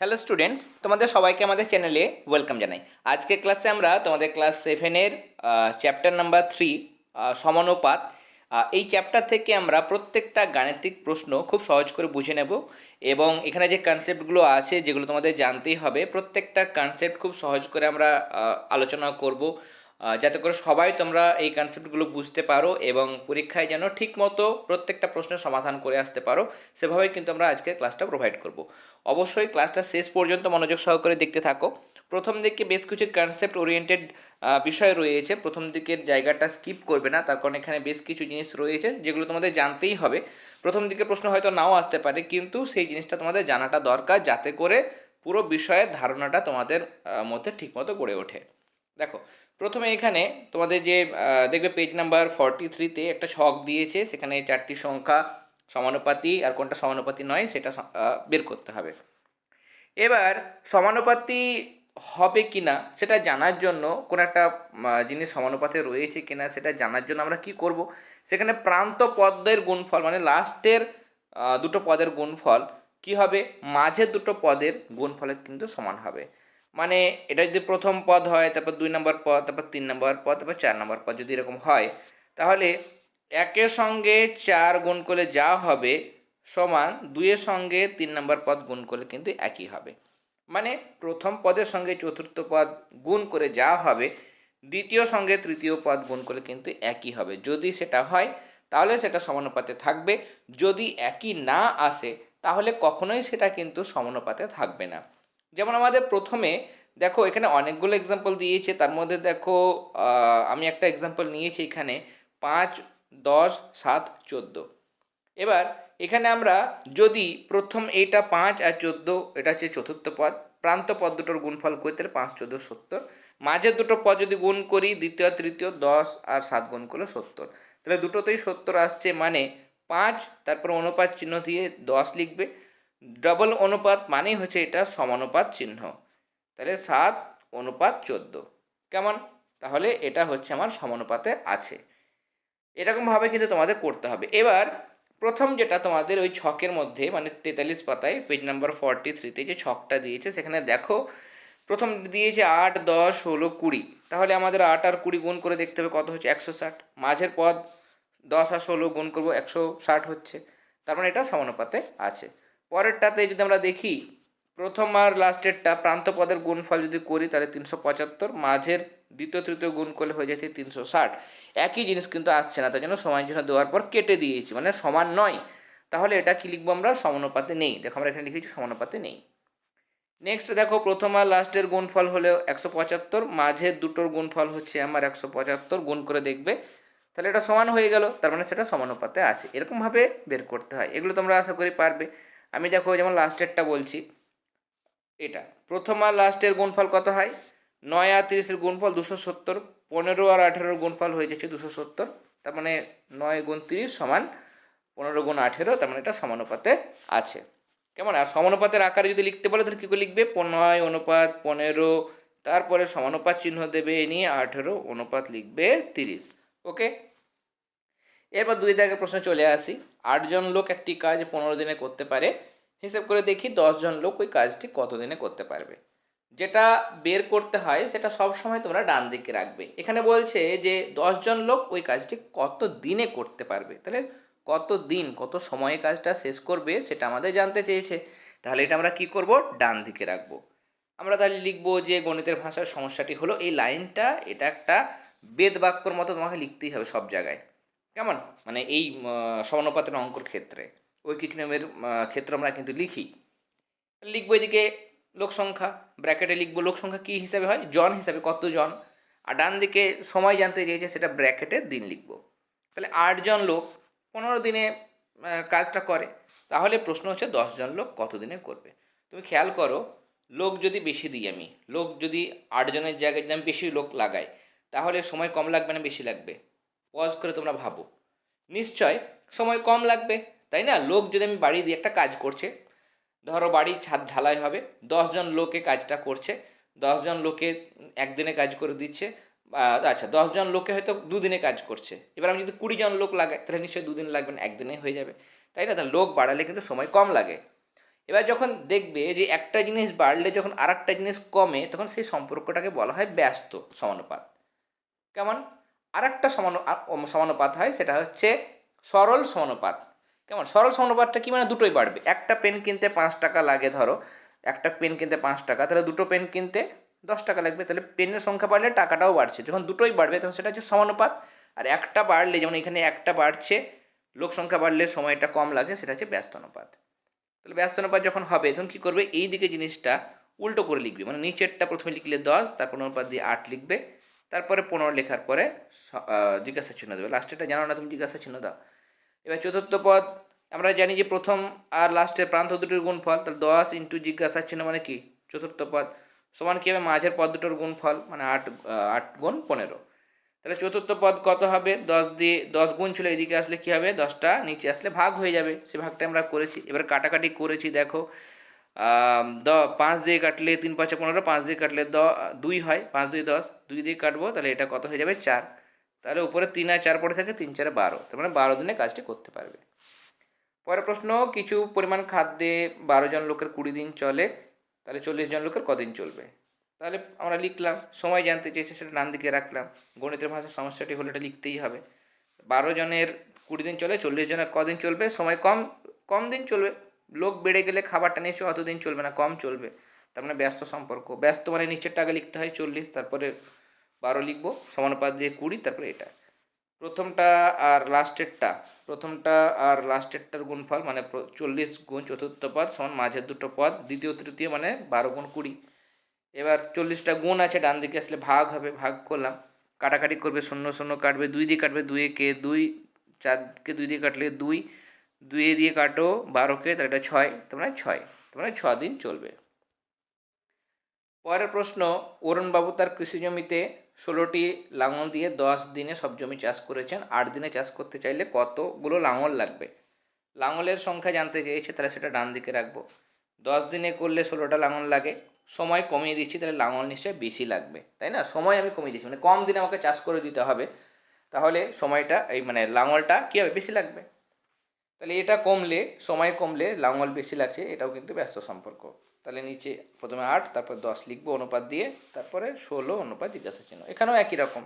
Hello students তোমাদের সবাইকে আমাদের চ্যানেলে ওয়েলকাম জানাই। আজকে ক্লাসে আমরা তোমাদের ক্লাস সেভেনের চ্যাপ্টার নাম্বার থ্রি সমানুপাত। এই চ্যাপ্টার থেকে আমরা প্রত্যেকটা গাণিতিক প্রশ্ন খুব সহজ করে বুঝে নেব এবং এখানে যে কনসেপ্টগুলো আছে যেগুলো তোমাদের জানতেই হবে, প্রত্যেকটা কনসেপ্ট খুব সহজ করে আমরা আলোচনা করব। যাতে করে সবাই তোমরা এই কনসেপ্টগুলো বুঝতে পারো এবং পরীক্ষায় যেন ঠিকমতো প্রত্যেকটা প্রশ্নের সমাধান করে আসতে পারো, সেভাবেই কিন্তু আমরা আজকে ক্লাসটা প্রোভাইড করব। অবশ্যই ক্লাসটা শেষ পর্যন্ত মনোযোগ সহকারে দেখতে থাকো। প্রথম দিকে বেশ কিছু কনসেপ্ট ওরিয়েন্টেড বিষয় রয়েছে। প্রথম দিকের জায়গাটা স্কিপ করবে না, তার কারণ এখানে বেশ কিছু জিনিস রয়েছে যেগুলো তোমাদের জানতেই হবে। প্রথম দিকে প্রশ্ন হয়তো নাও আসতে পারে, কিন্তু সেই জিনিসটা তোমাদের জানাটা দরকার যাতে করে পুরো বিষয়ের ধারণাটা তোমাদের মধ্যে ঠিকমতো গড়ে ওঠে। দেখো প্রথমে এখানে তোমাদের যে দেখবে পেজ নাম্বার ফর্টি থ্রিতে একটা ছক দিয়েছে, সেখানে চারটি সংখ্যা সমানুপাতি আর কোনটা সমানুপাতি নয় সেটা বের করতে হবে। এবার সমানুপাতি হবে কি না সেটা জানার জন্য কোনো একটা জিনিস সমানুপাতে রয়েছে কি না সেটা জানার জন্য আমরা কি করব? সেখানে প্রান্ত পদের গুণফল মানে লাস্টের দুটো পদের গুণফল কি হবে? মাঝের দুটো পদের গুণফলের কিন্তু সমান হবে। মানে এটা যদি প্রথম পদ হয়, তারপর দুই নম্বর পদ, তারপর তিন নম্বর পদ, তারপর চার নম্বর পদ যদি এরকম হয়, তাহলে একের সঙ্গে চার গুণ করলে যা হবে সমান দুইয়ের সঙ্গে তিন নম্বর পদ গুণ করলে কিন্তু একই হবে। মানে প্রথম পদের সঙ্গে চতুর্থ পদ গুণ করে যা হবে, দ্বিতীয় সঙ্গে তৃতীয় পদ গুণ করলে কিন্তু একই হবে। যদি সেটা হয়, তাহলে সেটা সমানুপাতে থাকবে। যদি একই না আসে, তাহলে কখনোই সেটা কিন্তু সমানুপাতে থাকবে না। যেমন আমাদের প্রথমে, দেখো এখানে অনেকগুলো এক্সাম্পল দিয়েছে, তার মধ্যে দেখো আমি একটা এক্সাম্পল নিয়েছি এখানে, পাঁচ, দশ, সাত, চোদ্দ। এবার এখানে আমরা যদি প্রথম এইটা পাঁচ আর চোদ্দ, এটা হচ্ছে চতুর্থ পদ, প্রান্ত পদ দুটোর গুণফল করি তাহলে? পাঁচ, চোদ্দ, সত্তর। মাঝের দুটো পদ যদি গুণ করি, দ্বিতীয়, তৃতীয়, দশ আর সাত গুণ করলে সত্তর। তাহলে দুটোতেই সত্তর আসছে মানে পাঁচ, তারপর অনুপাত চিহ্ন দিয়ে দশ লিখবে। ডবল অনুপাত মানেই হচ্ছে এটা সমানুপাত চিহ্ন। তাহলে সাত অনুপাত চোদ্দ। কেমন? তাহলে এটা হচ্ছে আমার সমানুপাতে আছে। এরকমভাবে কিন্তু তোমাদের করতে হবে। এবার প্রথম যেটা তোমাদের ওই ছকের মধ্যে মানে তেতাল্লিশ পাতায় পেজ নাম্বার ফর্টি থ্রিতে যে ছকটা দিয়েছে, সেখানে দেখো, প্রথম দিয়েছে আট, দশ, ষোলো, কুড়ি। তাহলে আমাদের আট আর কুড়ি গুণ করে দেখতে হবে কত হচ্ছে? একশো ষাট। মাঝের পদ দশ আর ষোলো গুণ করব, একশো ষাট হচ্ছে। তার মানে এটা সমানুপাতে আছে। পরেরটাতে যদি আমরা দেখি, প্রথম আর লাস্টেরটা প্রান্ত পদের গুণফল যদি করি, তাহলে তিনশো পঁচাত্তর, মাঝের দ্বিতীয় তৃতীয় গুণ করলে হয়ে যাচ্ছে তিনশো ষাট। একই জিনিস কিন্তু আসছে না তার জন্য সমান চিহ্ন দেওয়ার পর কেটে দিয়েছি মানে সমান নয়। তাহলে এটা কি লিখব আমরা? সমানুপাতে নেই। দেখো আমরা এখানে লিখেছি সমানুপাতে নেই। নেক্সট দেখো, প্রথম আর লাস্টের গুণফল হলো একশো পঁচাত্তর, মাঝের দুটোর গুণফল হচ্ছে আমার একশো পঁচাত্তর, গুণ করে দেখবে। তাহলে এটা সমান হয়ে গেল, তার মানে সেটা সমানুপাতে আছে। এরকমভাবে বের করতে হয়। এগুলো তোমরা আশা করি পারবে। আমি দেখো যেমন লাস্টেরটা বলছি, এটা। প্রথম আর লাস্টের গুণফল কত হয়? নয় আর তিরিশের গুণফল দুশো সত্তর, পনেরো আর আঠেরোর গুণফল হয়ে যাচ্ছে দুশো সত্তর, তার মানে নয় গুণ তিরিশ সমান পনেরো গুণ আঠেরো, তার মানে এটা সমানুপাতে আছে। কেমন? আর সমানুপাতের আকারে যদি লিখতে বলে, তাহলে কী করে লিখবে? নয় অনুপাত পনেরো, তারপরে সমানুপাত চিহ্ন দেবে, এ নিয়ে আঠেরো অনুপাত লিখবে তিরিশ। ওকে এরপর দুই দাগের প্রশ্ন চলে আসি। আটজন লোক একটি কাজ পনেরো দিনে করতে পারে। হিসেব করে দেখি দশজন লোক ওই কাজটি কত দিনে করতে পারবে। যেটা বের করতে হয়, সেটা সব সময় তোমরা ডান দিকে রাখবে। এখানে বলছে যে দশজন লোক ওই কাজটি কত দিনে করতে পারবে। তাহলে কত দিন, কত সময়ে কাজটা শেষ করবে, সেটা আমাদের জানতে চেয়েছে। তাহলে এটা আমরা কি করব? ডান দিকে রাখব। আমরা তাহলে লিখব যে গণিতের ভাষার সমস্যাটি হলো এই লাইনটা, এটা একটা বেদ বাক্যর মতো তোমাকে লিখতেই হবে সব জায়গায়। কেমন? মানে এই সমানুপাতের অঙ্কর ক্ষেত্রে। ঐকিক নিয়মের ক্ষেত্রে আমরা কিন্তু লিখি। লিখব এদিকে লোক সংখ্যা, ব্র্যাকেটে লিখব লোক সংখ্যা কী হিসাবে হয়? জন হিসাবে কত জন? আর ডান দিকে সময় জানতে চেয়েছে সেটা ব্র্যাকেটের দিন লিখব। তাহলে আটজন লোক পনেরো দিনে কাজটা করে। তাহলে প্রশ্ন হচ্ছে দশজন লোক কত দিনে করবে? তুমি খেয়াল করো, লোক যদি বেশি দিই আমি, লোক যদি আটজনের জায়গায় যদি আমি বেশি লোক লাগাই, তাহলে সময় কম লাগবে না বেশি লাগবে? পজ করে তোমরা ভাবো। নিশ্চয় সময় কম লাগবে, তাই না? লোক যদি আমি বাড়ি দিয়ে একটা কাজ করছে, ধরো বাড়ির ছাদ ঢালাই হবে দশজন লোকে কাজটা করছে দশজন লোকে একদিনে কাজ করে দিচ্ছে আচ্ছা দশজন লোকে হয়তো দুদিনে কাজ করছে। এবার আমি যদি কুড়ি জন লোক লাগাই, তাহলে নিশ্চয়ই দুদিন লাগবে না, একদিনে হয়ে যাবে। তাই না? তাহলে লোক বাড়ালে কিন্তু সময় কম লাগে। এবার যখন দেখবে যে একটা জিনিস বাড়লে যখন আর একটা জিনিস কমে, তখন সেই সম্পর্কটাকে বলা হয় ব্যস্ত সমানুপাত। কেমন? আর একটা সমানু সমানুপাত হয়, সেটা হচ্ছে সরল সমানুপাত। কেমন? সরল সমানুপাতটা কি মানে দুটোই বাড়বে। একটা পেন কিনতে পাঁচ টাকা লাগে, ধরো। একটা পেন কিনতে পাঁচ টাকা, তাহলে দুটো পেন কিনতে দশ টাকা লাগবে। তাহলে পেনের সংখ্যা বাড়লে টাকাটাও বাড়ছে। যখন দুটোই বাড়বে, তখন সেটা হচ্ছে সমানুপাত। আর একটা বাড়লে, যেমন এখানে একটা বাড়ছে, লোক সংখ্যা বাড়লে সময়টা কম লাগছে, সেটা হচ্ছে ব্যস্ত অনুপাত তাহলে ব্যস্ত অনুপাত যখন হবে, তখন কী করবে? এই দিকে জিনিসটা উল্টো করে লিখবে। মানে নিচেরটা প্রথমে লিখলে দশ, তারপর অনুপাত দিয়ে আট লিখবে। তারপরে পনেরো লেখার পরে জিজ্ঞাসা চিহ্ন দেবে। লাস্টেরটা জানো না, তুমি জিজ্ঞাসা চিহ্ন দাও। এবার চতুর্থ পদ, আমরা জানি যে প্রথম আর লাস্টের প্রান্ত দুটোর গুণফল, তাহলে দশ ইন্টু জিজ্ঞাসা চিহ্ন মানে কি? চতুর্থ পদ। সমান কী হবে? মাঝের পদ দুটোর গুণফল মানে আট আট গুণ পনেরো। তাহলে চতুর্থ পদ কত হবে? দশ দিয়ে, দশ গুণ ছিল, এদিকে আসলে কি হবে? দশটা নিচে আসলে ভাগ হয়ে যাবে। সে ভাগটা আমরা করেছি। এবার কাটাকাটি করেছি, দেখো। দ, পাঁচ দিয়ে কাটলে তিন পাঁচে পনেরো, পাঁচ দিয়ে কাটলে দ, দুই হয়, পাঁচ দুই দশ, দুই দিয়ে কাটবো, তাহলে এটা কত হয়ে যাবে চার। তাহলে উপরে তিন আর চার পড়ে থাকে, তিন চারে বারো, তার মানে বারো দিনে কাজটি করতে পারবে। পরের প্রশ্ন, কিছু পরিমাণ খাদ্যে বারো জন লোকের কুড়ি দিন চলে, তাহলে চল্লিশ জন লোকের কদিন চলবে? তাহলে আমরা লিখলাম, সময় জানতে চেয়েছে সেটা ডান দিকে রাখলাম, গণিতের ভাষার সমস্যাটি হলে এটা লিখতেই হবে। বারো জনের কুড়ি দিন চলে, চল্লিশ জনের কদিন চলবে, সময় কম কম দিন চলবে লোক বেড়ে গেলে খাবারটা নিশ্চয়ই অত দিন চলবে না, কম চলবে। তার মানে ব্যস্ত সম্পর্ক। ব্যস্ত মানে নিচেরটা আগে লিখতে হয় চল্লিশ, তারপরে বারো লিখব, সমানুপাত দিয়ে কুড়ি, তারপরে এটা। প্রথমটা আর লাস্টেরটা, প্রথমটা আর লাস্টেরটার গুণফল মানে চল্লিশ গুণ চতুর্থ পদ সমান মাঝের দুটো পদ, দ্বিতীয়, তৃতীয় মানে বারো গুণ কুড়ি। এবার চল্লিশটা গুণ আছে, ডান দিকে আসলে ভাগ হবে, ভাগ করলাম। কাটাকাটি করবে শূন্য শূন্য কাটবে, দুই দিয়ে কাটবে দুই কে দুই, চারকে দুই দিয়ে কাটলে দুই দুই দিয়ে কাটো বারোকে, তাহলে এটা ছয় তার মানে ছয় তার মানে ছ দিন চলবে। পরের প্রশ্ন, অরুণবাবু তার কৃষি জমিতে ষোলোটি লাঙল দিয়ে দশ দিনে সব জমি চাষ করেছেন, আট দিনে চাষ করতে চাইলে কতগুলো লাঙল লাগবে? লাঙলের সংখ্যা জানতে চেয়েছে, তাহলে সেটা ডান দিকে রাখব। দশ দিনে করলে ষোলোটা লাঙল লাগে, সময় কমিয়ে দিচ্ছি, তাহলে লাঙল নিশ্চয়ই বেশি লাগবে, তাই না? সময় আমি কমিয়ে দিচ্ছি মানে কম দিনে আমাকে চাষ করে দিতে হবে, তাহলে সময়টা, এই মানে লাঙলটা কী হবে? বেশি লাগবে। তাহলে এটা কমলে, সময় কমলে লাঙল বেশি লাগছে, এটাও কিন্তু ব্যস্ত সম্পর্ক। তাহলে নিচে প্রথমে আট, তারপর দশ লিখব অনুপাত দিয়ে, তারপরে ষোলো অনুপাত জিজ্ঞাসা চিহ্ন। এখানেও একই রকম।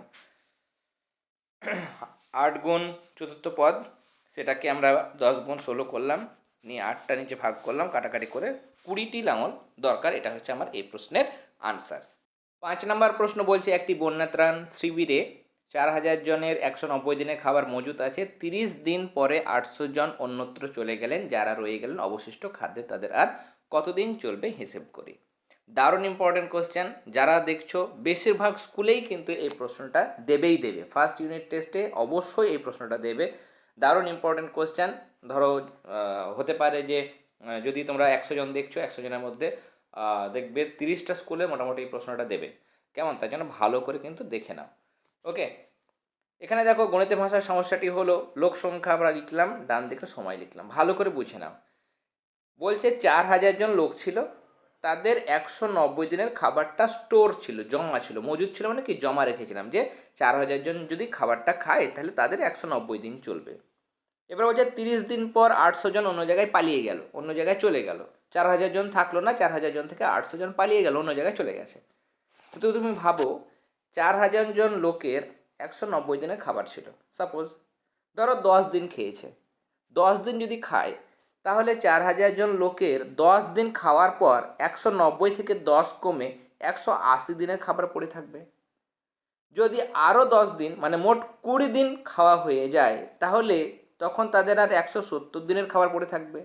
আট গুণ চতুর্থ পদ, সেটাকে আমরা দশ গুণ ষোলো করলাম, নিয়ে আটটা নিচে ভাগ করলাম, কাটাকাটি করে কুড়িটি লাঙল দরকার, এটা হচ্ছে আমার এই প্রশ্নের আনসার পাঁচ নম্বর প্রশ্ন বলছে, একটি বন্যাত্রাণ শিবিরে চার হাজার জনের একশো নব্বই দিনের খাবার মজুত আছে। তিরিশ দিন পরে আটশো জন অন্যত্র চলে গেলেন। যারা রয়ে গেলেন, অবশিষ্ট খাদ্যে তাদের আর কতদিন চলবে হিসেব করি। দারুণ ইম্পর্টেন্ট কোশ্চেন যারা দেখছ, বেশিরভাগ স্কুলেই কিন্তু এই প্রশ্নটা দেবেই দেবে। ফার্স্ট ইউনিট টেস্টে অবশ্যই এই প্রশ্নটা দেবে। দারুণ ইম্পর্টেন্ট কোশ্চেন ধরো হতে পারে যে যদি তোমরা একশো জন দেখছ, একশো জনের মধ্যে দেখবে তিরিশটা স্কুলে মোটামুটি এই প্রশ্নটা দেবে। কেমন? তার জন্য ভালো করে কিন্তু দেখে নাও। ওকে এখানে দেখো গণিতের ভাষার সমস্যাটি হলো, লোক সংখ্যা আমরা লিখলাম, ডান দিকে সময় লিখলাম। ভালো করে বুঝে নাও। বলছে চার হাজার জন লোক ছিল, তাদের একশো নব্বই দিনের খাবারটা স্টোর ছিল, জমা ছিল, মজুদ ছিল মানে কি, জমা রেখেছিলাম যে চার হাজার জন যদি খাবারটা খায়, তাহলে তাদের একশো নব্বই দিন চলবে। এবার বলছে তিরিশ দিন পর আটশো জন অন্য জায়গায় পালিয়ে গেল, অন্য জায়গায় চলে গেল। চার হাজার জন থাকল না, চার হাজার জন থেকে আটশো জন পালিয়ে গেল, অন্য জায়গায় চলে গেছে। তো তুমি ভাবো চার হাজার জন লোকের একশো নব্বই দিনের খাবার ছিল। সাপোজ ধরো দশ দিন খেয়েছে। দশ দিন যদি খায়, তাহলে চার হাজার জন লোকের দশ দিন খাওয়ার পর একশো নব্বই থেকে দশ কমে একশো আশি দিনের খাবার পড়ে থাকবে। যদি আরও দশ দিন মানে মোট কুড়ি দিন খাওয়া হয়ে যায়, তাহলে তখন তাদের আর একশো সত্তর দিনের খাবার পড়ে থাকবে।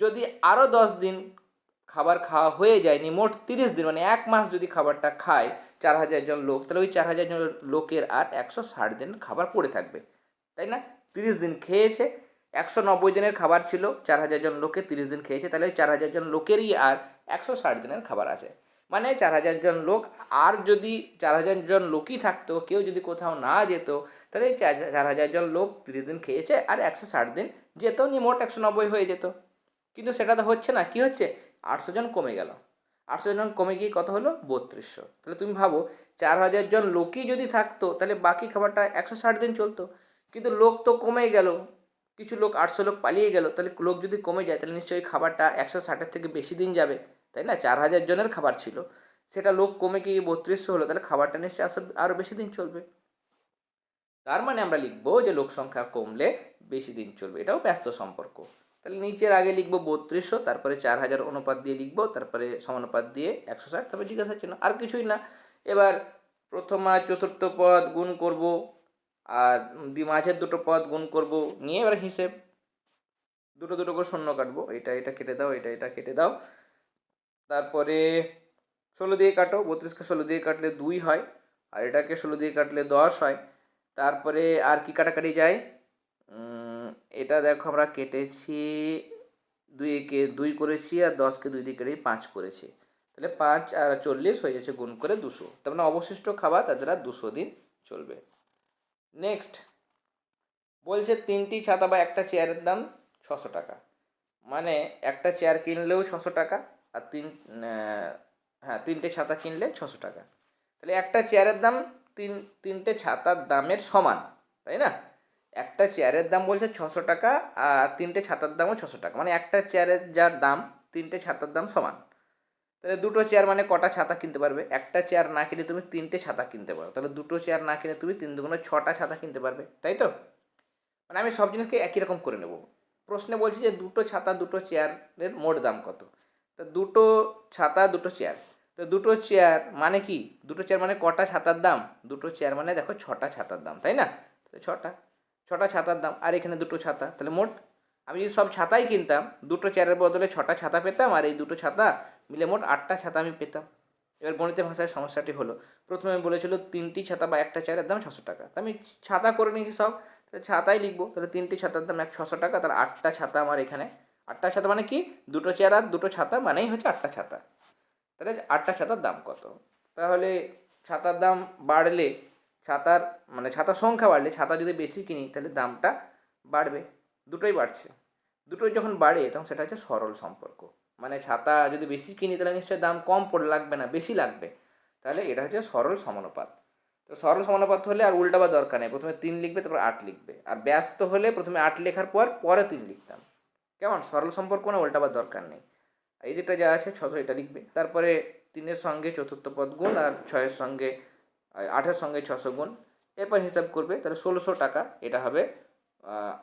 যদি আরও দশ দিন খাবার খাওয়া হয়ে যায়নি, মোট তিরিশ দিন মানে এক মাস যদি খাবারটা খায় চার হাজার জন লোক, তাহলে ওই চার হাজার জন লোকের আর একশো ষাট দিন খাবার পড়ে থাকবে, তাই না? তিরিশ দিন খেয়েছে, একশো নব্বই দিনের খাবার ছিল, চার হাজার জন লোকে তিরিশ দিন খেয়েছে, তাহলে ওই চার হাজার জন লোকেরই আর একশো ষাট দিনের খাবার আছে মানে চার হাজার জন লোক আর যদি চার হাজার জন লোকই থাকতো, কেউ যদি কোথাও না যেত, তাহলে চার হাজার জন লোক তিরিশ দিন খেয়েছে আর একশো ষাট দিন যেত নিয়ে মোট একশো নব্বই হয়ে যেত, কিন্তু সেটা তো হচ্ছে না, কি হচ্ছে? আটশো জন কমে গেল। আটশো জন কমে গিয়ে কত হলো? বত্রিশশো। তাহলে তুমি ভাবো, চার হাজার জন লোকই যদি থাকতো, তাহলে বাকি খাবারটা একশো ষাট দিন চলতো। কিন্তু লোক তো কমে গেল। কিছু লোক আটশো লোক পালিয়ে গেল। তাহলে লোক যদি কমে যায়, তাহলে নিশ্চয়ই খাবারটা একশো ষাটের থেকে বেশি দিন যাবে। তাই না? চার হাজার জনের খাবার ছিল। সেটা লোক কমে গিয়ে বত্রিশশো হলো, তাহলে খাবারটা নিশ্চয়ই আসলে আরও বেশি দিন চলবে। তার মানে আমরা লিখব যে লোক সংখ্যা কমলে বেশি দিন চলবে। এটাও ব্যস্ত সম্পর্ক। তাহলে নিচের আগে লিখব বত্রিশশো, তারপরে চার হাজার অনুপাত দিয়ে লিখব, তারপরে সমানুপাত দিয়ে একশো ষাট, তারপরে জিজ্ঞাসার জন্য আর কিছুই না। এবার প্রথম আর চতুর্থ পদ গুণ করব, আর দি মাঝের দুটো পদ গুণ করব, নিয়ে এবার হিসেব। দুটো দুটো করে শূন্য কাটবো, এটা এটা কেটে দাও, এটা এটা কেটে দাও। তারপরে ষোলো দিয়ে কাটো, বত্রিশকে ষোলো দিয়ে কাটলে দুই হয়, আর এটাকে ষোলো দিয়ে কাটলে দশ হয়। তারপরে আর কি কাটাকাটি যায়? এটা দেখো আমরা কেটেছি দুই দুইকে দুই করেছি আর দশকে দুই দিয়ে কেটে পাঁচ করেছি। তাহলে পাঁচ আর চল্লিশ হয়ে যাচ্ছে গুণ করে দুশো। তার মানে অবশিষ্ট খাবার তাদের আর দুশো দিন চলবে। নেক্সট বলছে তিনটি ছাতা বা একটা চেয়ারের দাম ছশো টাকা। মানে একটা চেয়ার কিনলেও ছশো টাকা আর তিন হ্যাঁ তিনটে ছাতা কিনলে ছশো টাকা। তাহলে একটা চেয়ারের দাম তিন, তিনটে ছাতার দামের সমান, তাই না? একটা চেয়ারের দাম বলছে ছশো টাকা আর তিনটে ছাতার দামও ছশো টাকা। মানে একটা চেয়ারের যার দাম, তিনটে ছাতার দাম সমান। তাহলে দুটো চেয়ার মানে কটা ছাতা কিনতে পারবে? একটা চেয়ার না কিনে তুমি তিনটে ছাতা কিনতে পারো। তাহলে দুটো চেয়ার না কিনে তুমি তিন দুগুণে ছটা ছাতা কিনতে পারবে। তাই তো? মানে আমি সব জিনিসকে একই রকম করে নেব। প্রশ্নে বলছি যে দুটো ছাতা, দুটো চেয়ারের মোট দাম কত? তা দুটো ছাতা, দুটো চেয়ার তো দুটো চেয়ার মানে কি? দুটো চেয়ার মানে কটা ছাতার দাম? দুটো চেয়ার মানে দেখো ছটা ছাতার দাম, তাই না? ছটা। ছটা ছাতার দাম, আর এখানে দুটো ছাতা। তাহলে মোট আমি যদি সব ছাতাই কিনতাম, দুটো চেয়ারের বদলে ছটা ছাতা পেতাম, আর এই দুটো ছাতা মিলে মোট আটটা ছাতা আমি পেতাম। এবার গণিতের ভাষায় সমস্যাটি হলো, প্রথমে আমি বলেছিল তিনটি ছাতা বা একটা চেয়ারের দাম ছশো টাকা। তা আমি ছাতা করে নিয়েছি সব, তাহলে ছাতাই লিখব, তাহলে তিনটি ছাতার দাম এক ছশো টাকা, তাহলে আটটা ছাতা আমার এখানে। আটটা ছাতা মানে কি? দুটো চেয়ার আর দুটো ছাতা মানেই হচ্ছে আটটা ছাতা। তাহলে আটটা ছাতার দাম কত? তাহলে ছাতার দাম বাড়লে ছাতার মানে ছাতার সংখ্যা বাড়লে, ছাতা যদি বেশি কিনি, তাহলে দামটা বাড়বে, দুটোই বাড়ছে। দুটোই যখন বাড়ে, তখন সেটা হচ্ছে সরল সম্পর্ক। মানে ছাতা যদি বেশি কিনি, তাহলে নিশ্চয়ই দাম কম পড়ে লাগবে না, বেশি লাগবে। তাহলে এটা হচ্ছে সরল সমানুপাত। তো সরল সমানুপাত হলে আর উল্টাবার দরকার নেই, প্রথমে তিন লিখবে, তারপর আট লিখবে। আর ব্যস্ত হলে প্রথমে আট লেখার পর, পরে তিন লিখতাম। কেমন? সরল সম্পর্ক না, উল্টাবার দরকার নেই। এই দিকটা যা আছে, ছশো এটা লিখবে। তারপরে তিনের সঙ্গে চতুর্থ পদ গুণ, আর ছয়ের সঙ্গে আটের সঙ্গে ছশো গুণ। এরপর হিসাব করবে, তাহলে ষোলোশো টাকা। এটা হবে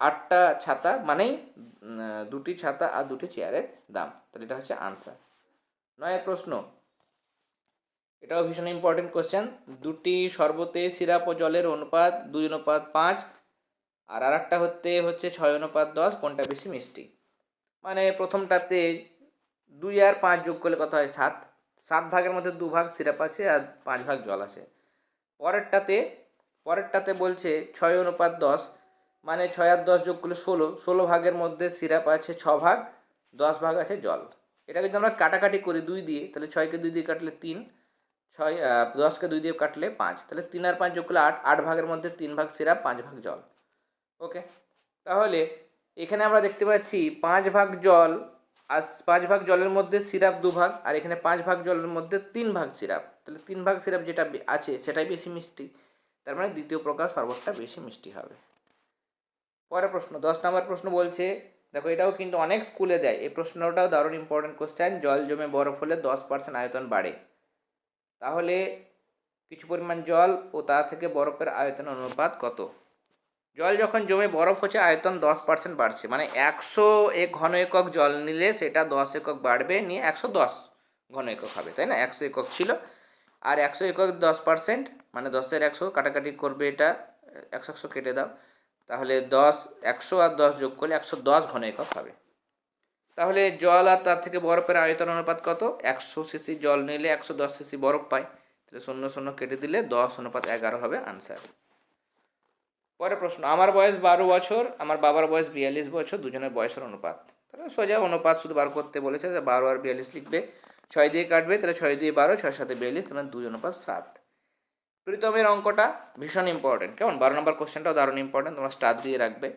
আটটা ছাতা, মানেই দুটি ছাতা আর দুটি চেয়ারের দাম। তাহলে এটা হচ্ছে আনসার নয়ের প্রশ্ন। এটাও ভীষণ ইম্পর্টেন্ট কোশ্চেন দুটি শরবতে সিরাপ ও জলের অনুপাত দুই অনুপাত পাঁচ, আর আর আরেকটা হতে হচ্ছে ছয় অনুপাত দশ, কোনটা বেশি মিষ্টি? মানে প্রথমটাতে দুই আর পাঁচ যোগ করলে কত হয়? সাত। সাত ভাগের মধ্যে দু ভাগ সিরাপ আছে আর পাঁচ ভাগ জল আছে। পরেরটাতে পরেরটাতে বলছে ছয় অনুপাত দশ মানে ছয় আর দশ যোগ করলে ষোলো ষোলো ভাগের মধ্যে সিরাপ আছে ছ ভাগ, দশ ভাগ আছে জল। এটাকে যদি আমরা কাটাকাটি করি দুই দিয়ে, তাহলে ছয়কে দুই দিয়ে কাটলে তিন, ছয় দশকে দুই দিয়ে কাটলে পাঁচ, তাহলে তিন আর পাঁচ যোগ করলে আট আট ভাগের মধ্যে তিন ভাগ সিরাপ, পাঁচ ভাগ জল। ওকে? তাহলে এখানে আমরা দেখতে পাচ্ছি পাঁচ ভাগ জল আর পাঁচ ভাগ জলের মধ্যে সিরাপ দু ভাগ, আর এখানে পাঁচ ভাগ জলের মধ্যে তিন ভাগ সিরাপ। তাহলে তিন ভাগ সিরাপ যেটা আছে, সেটাই বেশি মিষ্টি। তার মানে দ্বিতীয় প্রকার শরবতটা বেশি মিষ্টি হবে। পরের প্রশ্ন, দশ নম্বর প্রশ্ন বলছে, দেখো এটাও কিন্তু অনেক স্কুলে দেয়। এই প্রশ্নটাও দারুণ ইম্পর্টেন্ট কোশ্চেন জল জমে বরফ হলে দশ পার্সেন্ট আয়তন বাড়ে। তাহলে কিছু পরিমাণ জল ও তা থেকে বরফের আয়তন অনুপাত কত? জল যখন জমে বরফ হচ্ছে, আয়তন দশ পার্সেন্ট বাড়ছে। মানে একশো এক ঘন একক জল নিলে সেটা দশ একক বাড়বে, নিয়ে একশো দশ ঘন একক হবে, তাই না? একশো একক ছিল। আর একশো একক দশ পার্সেন্ট মানে দশের একশো, কাটাকাটি করবে এটা, একশো একশো কেটে দাও। তাহলে দশ, একশো আর দশ যোগ করলে একশো দশ ঘন একক হবে। তাহলে জল আর তার থেকে বরফের আয়তন অনুপাত কত? একশো সিসি জল নিলে একশো দশ সিসি বরফ পায় তাহলে শূন্য শূন্য কেটে দিলে দশ অনুপাত এগারো হবে আনসার পরের প্রশ্ন, আমার বয়স বারো বছর, আমার বাবার বয়স বিয়াল্লিশ বছর, দুজনের বয়সের অনুপাত। তাহলে সোজা অনুপাত শুধু বার করতে বলেছে যে বারো আর বিয়াল্লিশ লিখবে। ছয় দিয়ে কাটবে, তাহলে ছয় দিয়ে বারো, ছয় সাথে বিয়াল্লিশ, তাহলে দুই অনুপাত সাত। প্রীতমের অঙ্কটা ভীষণ ইম্পর্টেন্ট কেমন? বারো নম্বর কোশ্চেনটাও দারুণ ইম্পর্টেন্ট তোমরা স্টার দিয়ে রাখবে।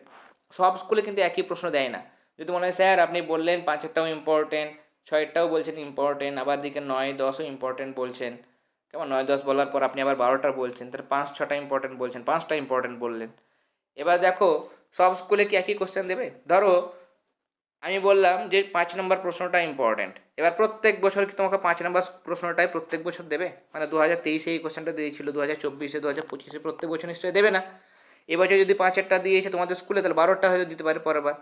সব স্কুলে কিন্তু একই প্রশ্ন দেয় না। যদি মনে হয়, স্যার, আপনি বললেন পাঁচেরটাও ইম্পর্টেন্ট ছয়েরটাও বলছেন ইম্পর্টেন্ট আবার দিকে নয়, দশও ইম্পর্টেন্ট বলছেন। কেমন? নয়, দশ বলার পর আপনি আবার বারোটা বলছেন, তাহলে পাঁচ, ছটা ইম্পর্টেন্ট বলছেন, পাঁচটা ইম্পর্টেন্ট বললেন। এবার দেখো, সব স্কুলে কি একই কোশ্চেন দেবে? ধরো আমি বললাম যে পাঁচ নম্বর প্রশ্নটা ইম্পর্ট্যান্ট এবার প্রত্যেক বছর কি তোমাকে পাঁচ নম্বর প্রশ্নটাই প্রত্যেক বছর দেবে? মানে দু হাজার তেইশে এই কোশ্চেনটা দিয়েছিল দু হাজার চব্বিশে দু হাজার পঁচিশে প্রত্যেক বছর নিশ্চয়ই দেবে না। এবছর যদি পাঁচেরটা দিয়েছে তোমাদের স্কুলে, তাহলে বারোটা হয়তো দিতে পারে পরের বার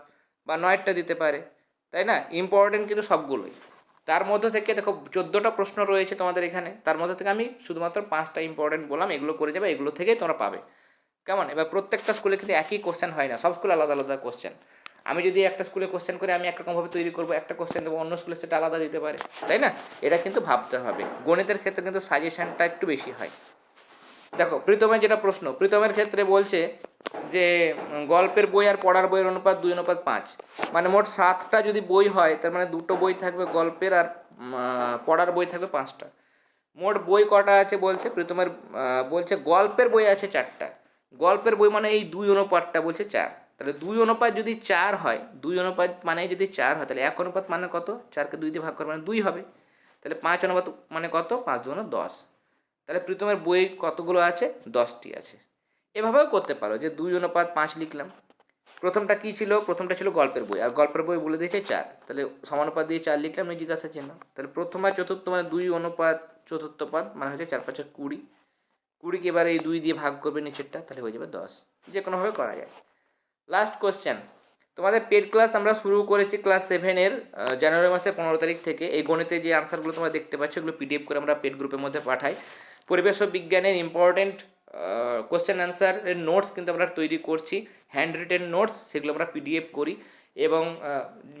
বা নয়টা দিতে পারে। তাই না? ইম্পর্টেন্ট কিন্তু সবগুলোই। তার মধ্যে থেকে দেখো, চোদ্দোটা প্রশ্ন রয়েছে তোমাদের এখানে। তার মধ্যে থেকে আমি শুধুমাত্র পাঁচটা ইম্পর্টেন্ট বললাম, এগুলো করে যাবে, এগুলো থেকেই তোমরা পাবে। কেমন? এবার প্রত্যেকটা স্কুলে কিন্তু একই কোশ্চেন হয় না, সব স্কুলে আলাদা আলাদা কোশ্চেন আমি যদি একটা স্কুলে কোশ্চেন করে আমি একরকমভাবে তৈরি করব, একটা কোশ্চেন দেবো, অন্য স্কুলে সেটা আলাদা দিতে পারে, তাই না? এটা কিন্তু ভাবতে হবে। গণিতের ক্ষেত্রে কিন্তু সাজেশনটা একটু বেশি হয়। দেখো, প্রীতমের যেটা প্রশ্ন, প্রীতমের ক্ষেত্রে বলছে যে গল্পের বই আর পড়ার বইয়ের অনুপাত দুই, অনুপাত পাঁচ। মানে মোট সাতটা যদি বই হয়, তার মানে দুটো বই থাকবে গল্পের আর পড়ার বই থাকবে পাঁচটা। মোট বই কটা আছে বলছে? প্রীতমের বলছে গল্পের বই আছে চারটা। গল্পের বই মানে এই দুই অনুপাতটা বলছে চার। তাহলে দুই অনুপাত যদি চার হয়, দুই অনুপাত মানে যদি চার হয়, তাহলে এক অনুপাত মানে কত? চারকে দুই দিয়ে ভাগ করে মানে দুই হবে। তাহলে পাঁচ অনুপাত মানে কত? পাঁচ দুগুণ দশ। তাহলে প্রীতমের বই কতগুলো আছে? দশটি আছে। এভাবেও করতে পারো যে দুই অনুপাত পাঁচ লিখলাম। প্রথমটা কি ছিল? প্রথমটা ছিল গল্পের বই। আর গল্পের বই বলে দিয়েছে চার। তাহলে সমানুপাত দিয়ে চার লিখলাম এই জিজ্ঞাসা চিহ্ন। তাহলে প্রথম আর চতুর্থ মানে দুই অনুপাত, চতুর্থ পদ মানে হচ্ছে চার পাঁচে কুড়ি। কুড়িকে এবার এই দুই দিয়ে ভাগ করবে নিচেরটা, তাহলে হয়ে যাবে দশ। যে কোনোভাবে করা যায়। লাস্ট কোশ্চেন তোমাদের পেড ক্লাস আমরা শুরু করেছি ক্লাস সেভেনের জানুয়ারি মাসের পনেরো তারিখ থেকে। এই গণিতে যে আনসারগুলো তোমরা দেখতে পাচ্ছ, এগুলো পিডিএফ করে আমরা পেড গ্রুপের মধ্যে পাঠাই। পরিবেশ ও বিজ্ঞানের ইম্পর্টেন্ট কোশ্চেন অ্যান্সারের নোটস কিন্তু আমরা তৈরি করছি। হ্যান্ড রিটেন নোটস সেগুলো আমরা পিডিএফ করি। এবং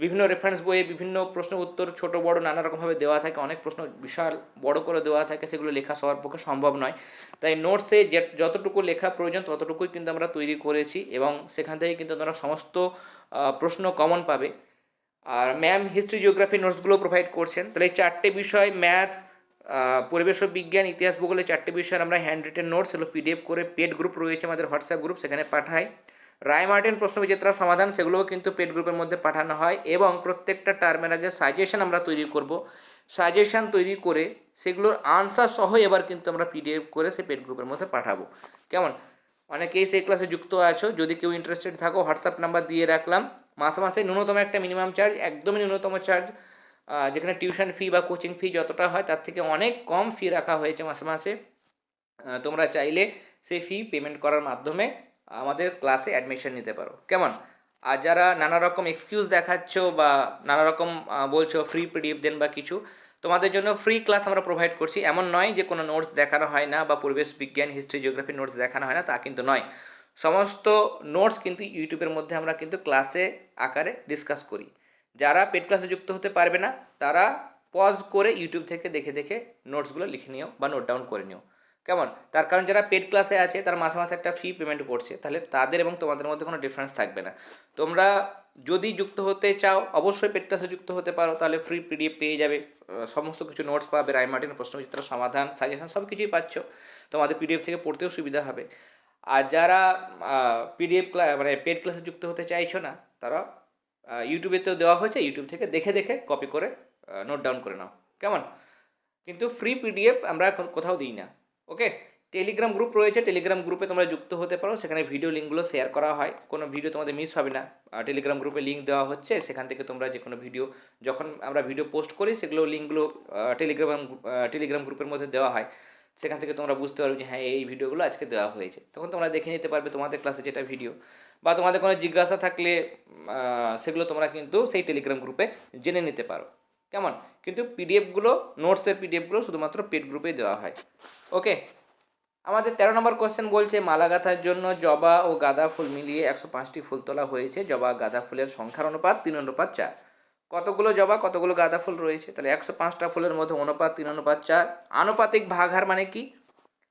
বিভিন্ন রেফারেন্স বইয়ে বিভিন্ন প্রশ্ন উত্তর, ছোট, বড় নানা রকমভাবে দেওয়া থাকে, অনেক প্রশ্ন বিশাল বড় করে দেওয়া থাকে, সেগুলো লেখা সবার পক্ষে সম্ভব নয়। তাই নোটসে যে, যতটুকু লেখা প্রয়োজন, ততটুকুই কিন্তু আমরা তৈরি করেছি এবং সেখান থেকে কিন্তু তোমরা সমস্ত প্রশ্ন কমন পাবে। আর ম্যাম হিস্ট্রি জিওগ্রাফি নোটসগুলো প্রোভাইড করছেন। তাহলে এই চারটে বিষয় ম্যাথস পরিবেশ বিজ্ঞান, ইতিহাস ভূগোলের চারটে বিষয়ের আমরা হ্যান্ড রিটেন নোটস এগুলো পিডিএফ করে পেড গ্রুপ রয়েছে আমাদের হোয়াটসঅ্যাপ গ্রুপ সেখানে পাঠাই। রায় মার্টিন প্রশ্ন বিজেতার সমাধান সেগুলোও কিন্তু পেড গ্রুপের মধ্যে পাঠানো হয় এবং প্রত্যেকটা টার্মের আগে সাজেশন আমরা তৈরি করব। সাজেশন তৈরি করে সেগুলোর আনসার সহ এবার কিন্তু আমরা পিডিএফ করে সে পেড গ্রুপের মধ্যে পাঠাবো। কেমন? অনেকেই সেই ক্লাসে যুক্ত আছো, যদি কেউ ইন্টারেস্টেড থাকো হোয়াটসঅ্যাপ নাম্বার দিয়ে রাখলাম। মাসে মাসে ন্যূনতম একটা মিনিমাম চার্জ একদমই ন্যূনতম চার্জ যেখানে টিউশন ফি বা কোচিং ফি যতটা হয় তার থেকে অনেক কম ফি রাখা হয়েছে মাসে মাসে। তোমরা চাইলে সেই ফি পেমেন্ট করার মাধ্যমে আমাদের ক্লাসে অ্যাডমিশন নিতে পারো। কেমন? আর যারা নানা রকম এক্সকিউজ দেখাচ্ছ বা নানা রকম বলছো ফ্রি পিডিএফ দেন বা কিছু, তোমাদের জন্য ফ্রি ক্লাস আমরা প্রোভাইড করছি। এমন নয় যে কোনো নোটস দেখানো হয় না বা পরিবেশ বিজ্ঞান হিস্ট্রি জিওগ্রাফি নোটস দেখানো হয় না, তা কিন্তু নয়। সমস্ত নোটস কিন্তু ইউটিউবের মধ্যে আমরা কিন্তু ক্লাসে আকারে ডিসকাস করি। যারা পেড ক্লাসে যুক্ত হতে পারবে না, তারা পজ করে ইউটিউব থেকে দেখে দেখে নোটসগুলো লিখে নিও বা নোট ডাউন করে নিও। কেমন? তার কারণ যারা পেড ক্লাসে আছে, তারা মাসে মাসে একটা ফি পেমেন্ট করছে। তাহলে তাদের এবং তোমাদের মধ্যে কোনো ডিফারেন্স থাকবে না। তোমরা যদি যুক্ত হতে চাও, অবশ্যই পেড ক্লাসে যুক্ত হতে পারো। তাহলে ফ্রি পিডিএফ পেয়ে যাবে। সমস্ত কিছু নোটস পাবে, রায় মার্টিন প্রশ্ন বিচিত্র সমাধান সাজেশন সব কিছুই পাচ্ছ। তোমাদের পিডিএফ থেকে পড়তেও সুবিধা হবে। আর যারা পিডিএফ ক্লা মানে পেড ক্লাসে যুক্ত হতে চাইছো না, তারা ইউটিউবেতেও দেওয়া হয়েছে। ইউটিউব থেকে দেখে দেখে কপি করে নোট ডাউন করে নাও। কেমন? কিন্তু ফ্রি পিডিএফ আমরা কোথাও দিই না। ওকে টেলিগ্রাম গ্রুপ রয়েছে টেলিগ্রাম গ্রুপে তোমরা যুক্ত হতে পারো। সেখানে ভিডিও লিঙ্কগুলো শেয়ার করা হয়। কোনো ভিডিও তোমাদের মিস হবে না। টেলিগ্রাম গ্রুপে লিঙ্ক দেওয়া হচ্ছে। সেখান থেকে তোমরা যে কোনো ভিডিও যখন আমরা ভিডিও পোস্ট করি, সেগুলো লিঙ্কগুলো টেলিগ্রাম টেলিগ্রাম গ্রুপের মধ্যে দেওয়া হয়। সেখান থেকে তোমরা বুঝতে পারবে যে হ্যাঁ এই ভিডিওগুলো আজকে দেওয়া হয়েছে। তখন তোমরা দেখে নিতে পারবে তোমাদের ক্লাসে যেটা ভিডিও বা তোমাদের কোনো জিজ্ঞাসা থাকলে সেগুলো তোমরা কিন্তু সেই টেলিগ্রাম গ্রুপে জেনে নিতে পারো। কেমন? কিন্তু পিডিএফগুলো নোটসের পিডিএফগুলো শুধুমাত্র পেড গ্রুপে দেওয়া হয়। ওকে আমাদের তেরো নম্বর কোশ্চেন বলছে, মালা গাঁথার জন্য জবা ও গাঁদা ফুল মিলিয়ে একশো পাঁচটি ফুল তোলা হয়েছে। জবা গাঁদা ফুলের সংখ্যার অনুপাত তিন অনুপাত চার। কতগুলো জবা, কতগুলো গাঁদা ফুল রয়েছে? তাহলে একশো পাঁচটা ফুলের মধ্যে অনুপাত তিন অনুপাত চার। আনুপাতিক ভাগহার মানে কি?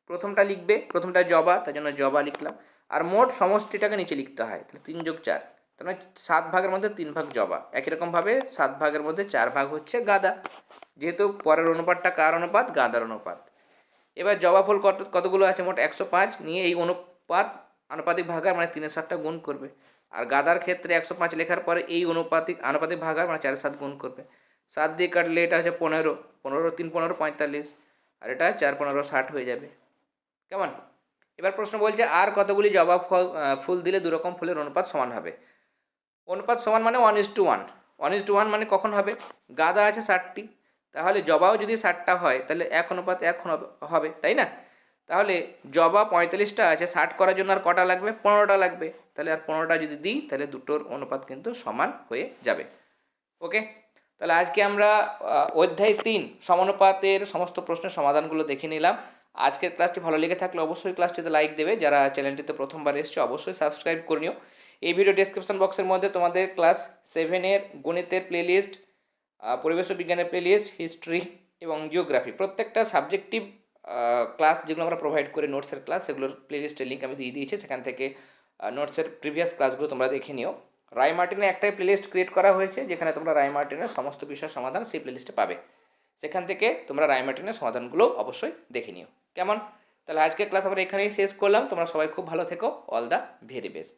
প্রথমটা লিখবে, প্রথমটা জবা, তার জন্য জবা লিখলাম। আর মোট সমষ্টিটাকে নিচে লিখতে হয়, তাহলে তিন যোগ চার। মানে সাত ভাগের মধ্যে তিন ভাগ জবা। একই রকমভাবে সাত ভাগের মধ্যে চার ভাগ হচ্ছে গাঁদা। যেহেতু পরের অনুপাতটা কার অনুপাত? গাঁদার অনুপাত। এবার জবা ফুল কত, কতগুলো আছে? মোট একশো পাঁচ। নিয়ে এই অনুপাত আনুপাতিক ভাগার মানে তিনের সাতটা গুণ করবে। আর গাদার ক্ষেত্রে একশো পাঁচ লেখার পরে এই অনুপাতিক, আনুপাতিক ভাগার মানে চারের সাত গুণ করবে। সাত দিয়ে কাটলে এটা হচ্ছে পনেরো। পনেরো, তিন, পনেরো, পঁয়তাল্লিশ। আর এটা চার, পনেরো, ষাট হয়ে যাবে। কেমন? এবার প্রশ্ন বলছে, আর কতগুলি জবা ফল ফুল দিলে দুরকম ফুলের অনুপাত সমান হবে? অনুপাত সমান মানে one is to one one is to one মানে কখন হবে? গাঁদা আছে ষাটটি। তাহলে জবাও যদি ষাটটা হয়, তাহলে এক অনুপাত এক হবে- তাই না? তাহলে জবা পঁয়তাল্লিশটা আছে, ষাট করার জন্য আর কটা লাগবে? পনেরোটা লাগবে। তাহলে আর পনেরোটা যদি দিই, তাহলে দুটোর অনুপাত কিন্তু সমান হয়ে যাবে। ওকে? তাহলে আজকে আমরা অধ্যায় তিন সমানুপাতের সমস্ত প্রশ্নের সমাধানগুলো দেখে নিলাম। আজকের ক্লাসটি ভালো লেগে থাকলে অবশ্যই ক্লাসটিতে লাইক দেবে। যারা চ্যানেলটিতে প্রথমবার এসছে, অবশ্যই সাবস্ক্রাইব করে নিও। এই ভিডিও ডেসক্রিপশন বক্সের মধ্যে তোমাদের ক্লাস সেভেনের গণিতের প্লেলিস্ট পরিবেশ বিজ্ঞানের প্লেলিস্ট হিস্ট্রি এবং জিওগ্রাফি প্রত্যেকটা সাবজেক্টিভ ক্লাস যেগুলো আমরা প্রোভাইড করি নোটসের ক্লাস সেগুলোর প্লেলিস্টের লিঙ্ক আমি দিয়ে দিয়েছি। সেখান থেকে নোটসের প্রিভিয়াস ক্লাসগুলো তোমরা দেখে নিও। রায় মার্টিনে একটাই প্লেলিস্ট ক্রিয়েট করা হয়েছে, যেখানে তোমরা রায় মার্টিনের সমস্ত বিষয়ের সমাধান সেই প্লেলিস্টে পাবে। সেখান থেকে তোমরা রায় মার্টিনের সমাধানগুলো অবশ্যই দেখে নিও। কেমন? তাহলে আজকের ক্লাস আমরা এখানেই শেষ করলাম। তোমরা সবাই খুব ভালো থেকো। All the very best